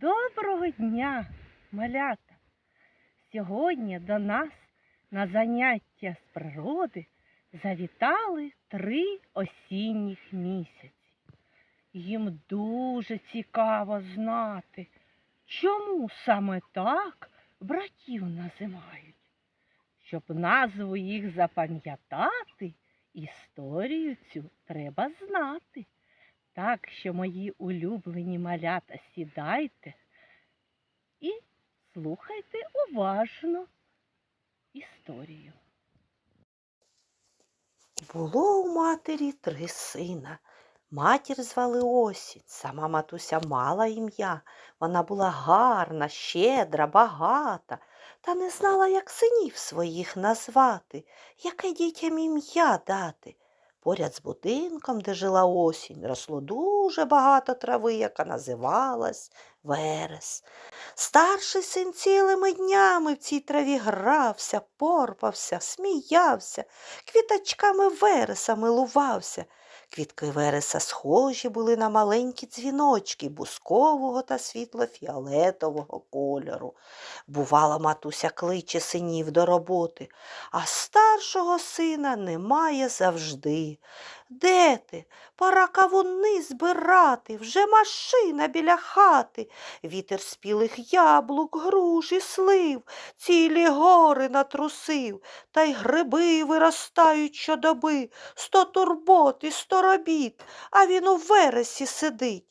Доброго дня, малята! Сьогодні до нас на заняття з природи завітали три осінніх місяці. Їм дуже цікаво знати, чому саме так братів називають. Щоб назву їх запам'ятати, історію цю треба знати. Так що мої улюблені малята сідайте і слухайте уважно історію. Було у матері три сина. Матір звали Осінь, сама матуся мала ім'я. Вона була гарна, щедра, багата, та не знала, як синів своїх назвати, яке дітям ім'я дати. Поряд з будинком, де жила осінь, росло дуже багато трави, яка називалась Верес. Старший син цілими днями в цій траві грався, порпався, сміявся, квіточками вереса милувався. Квітки вереса схожі були на маленькі дзвіночки бускового та світло-фіолетового кольору. Бувала, матуся кличе синів до роботи, а старшого сина немає завжди. Де ти? Пора кавуни збирати, вже машина біля хати. Вітер спілих яблук, груш і слив, цілі гори натрусив, та й гриби виростають щодоби, сто турбот і сто робіт, а він у вересі сидить.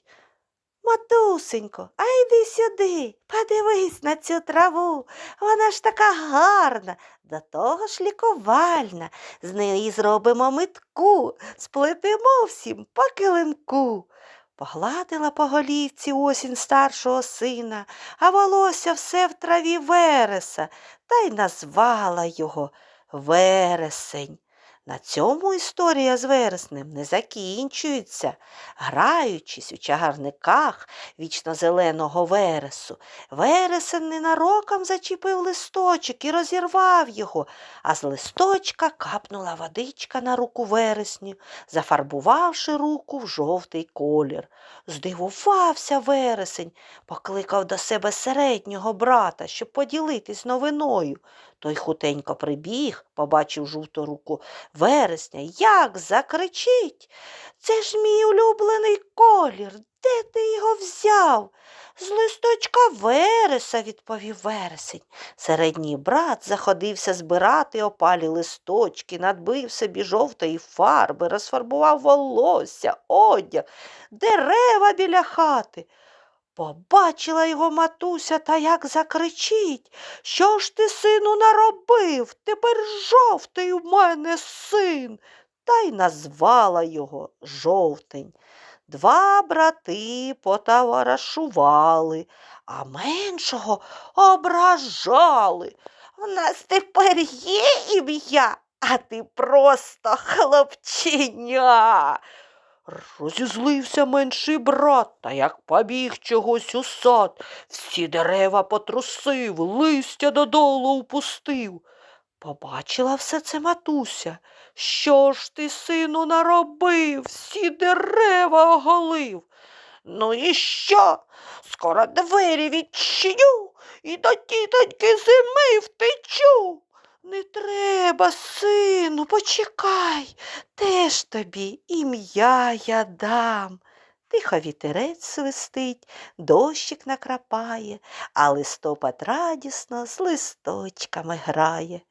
Матусенько, а йди сюди, подивись на цю траву. Вона ж така гарна, до того ж лікувальна. З неї зробимо митку, сплетемо всім по килимку. Погладила по голівці осінь старшого сина, а волосся все в траві вереса, та й назвала його Вересень. На цьому історія з вереснем не закінчується. Граючись у чагарниках вічно зеленого вересу, вересень ненароком зачепив листочок і розірвав його, а з листочка капнула водичка на руку вересню, зафарбувавши руку в жовтий колір. Здивувався вересень, покликав до себе середнього брата, щоб поділитись новиною. Той хутенько прибіг, побачив жовту руку вересня, як закричить. Це ж мій улюблений колір. Де ти його взяв? З листочка вереса, відповів вересень. Середній брат заходився збирати опалі листочки, надбив собі жовтої фарби, розфарбував волосся, одяг, дерева біля хати. Побачила його матуся та як закричить. Що ж ти, сину, наробив? Тепер жовтий у мене син. Та й назвала його жовтень. Два брати потоваришували, а меншого ображали. В нас тепер є ім'я, а ти просто хлопчиня. Розізлився менший брат, та як побіг чогось у сад, всі дерева потрусив, листя додолу впустив. Побачила все це матуся. Що ж ти, сину, наробив? Всі дерева оголив. Ну і що? Скоро двері відчиню і до тітоньки зими втечу. Не треба, сину, почекай, теж тобі ім'я я дам. Тихо вітерець свистить, дощик накрапає, а листопад радісно з листочками грає.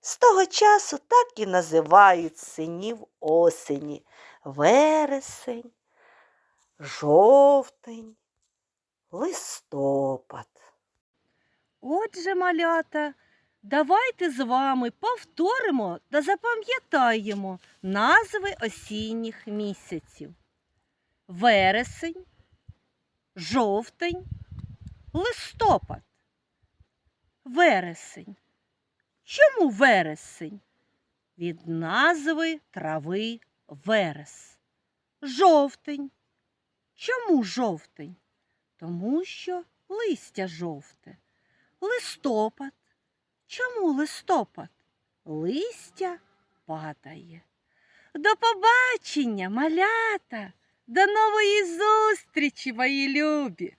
З того часу так і називають синів осені вересень, жовтень, листопад. Отже, малята, давайте з вами повторимо та запам'ятаємо назви осінніх місяців. Вересень, жовтень, листопад. Вересень. Чому вересень? Від назви трави верес. Жовтень. Чому жовтень? Тому що листя жовте. Листопад. Чому листопад? Листя падає. До побачення, малята! До нової зустрічі, мої любі!